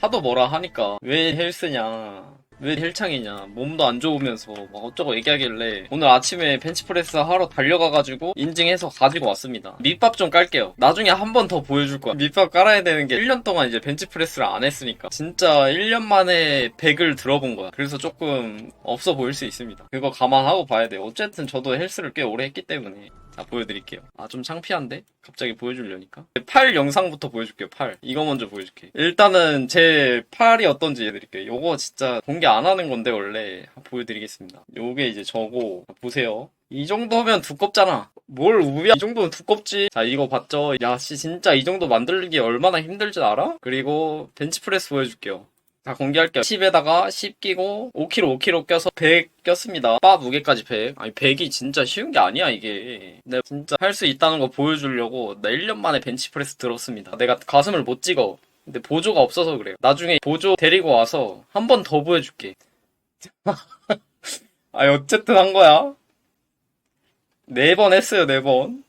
하도 뭐라 하니까 왜 헬스냐 왜 헬창이냐 몸도 안 좋으면서 막 어쩌고 얘기하길래 오늘 아침에 벤치프레스 하러 달려가가지고 인증해서 가지고 왔습니다. 밑밥 좀 깔게요. 나중에 한 번 더 보여줄 거야. 밑밥 깔아야 되는 게 1년 동안 이제 벤치프레스를 안 했으니까. 진짜 1년 만에 100을 들어본 거야. 그래서 조금 없어 보일 수 있습니다. 그거 감안하고 봐야 돼요. 어쨌든 저도 헬스를 꽤 오래 했기 때문에 자 보여드릴게요. 아 좀 창피한데? 갑자기 보여주려니까? 팔 영상부터 보여줄게요 팔. 이거 먼저 보여줄게. 일단은 제 팔이 어떤지 해드릴게요. 요거 진짜 공개 안 하는 건데 원래. 보여드리겠습니다. 요게 이제 저고. 보세요. 이 정도면 두껍잖아. 뭘 우야? 이 정도면 두껍지. 자 이거 봤죠? 야 씨 진짜 이 정도 만들기 얼마나 힘들지 알아? 그리고 벤치프레스 보여줄게요 다 공개할게요. 10에다가 10 끼고 5kg 5kg 껴서 100 꼈습니다. 바 무게까지 100. 아니 100이 진짜 쉬운 게 아니야 이게. 내가 진짜 할 수 있다는 거 보여주려고 나 1년 만에 벤치프레스 들었습니다. 내가 가슴을 못 찍어. 근데 보조가 없어서 그래요. 나중에 보조 데리고 와서 한 번 더 보여줄게. 아 어쨌든 한 거야. 네 번 했어요 네 번.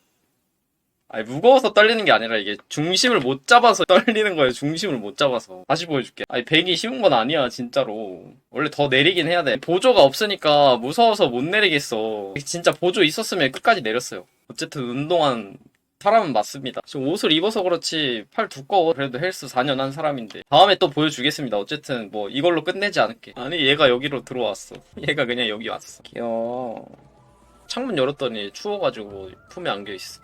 아니 무거워서 떨리는 게 아니라 이게 중심을 못 잡아서 떨리는 거예요. 중심을 못 잡아서. 다시 보여줄게. 아니 100이 쉬운 건 아니야 진짜로. 원래 더 내리긴 해야 돼. 보조가 없으니까 무서워서 못 내리겠어. 진짜 보조 있었으면 끝까지 내렸어요. 어쨌든 운동한 사람은 맞습니다. 지금 옷을 입어서 그렇지 팔 두꺼워. 그래도 헬스 4년 한 사람인데. 다음에 또 보여주겠습니다. 어쨌든 뭐 이걸로 끝내지 않을게. 아니 얘가 여기로 들어왔어. 얘가 그냥 여기 왔어. 귀여워. 창문 열었더니 추워가지고 품에 안겨 있어.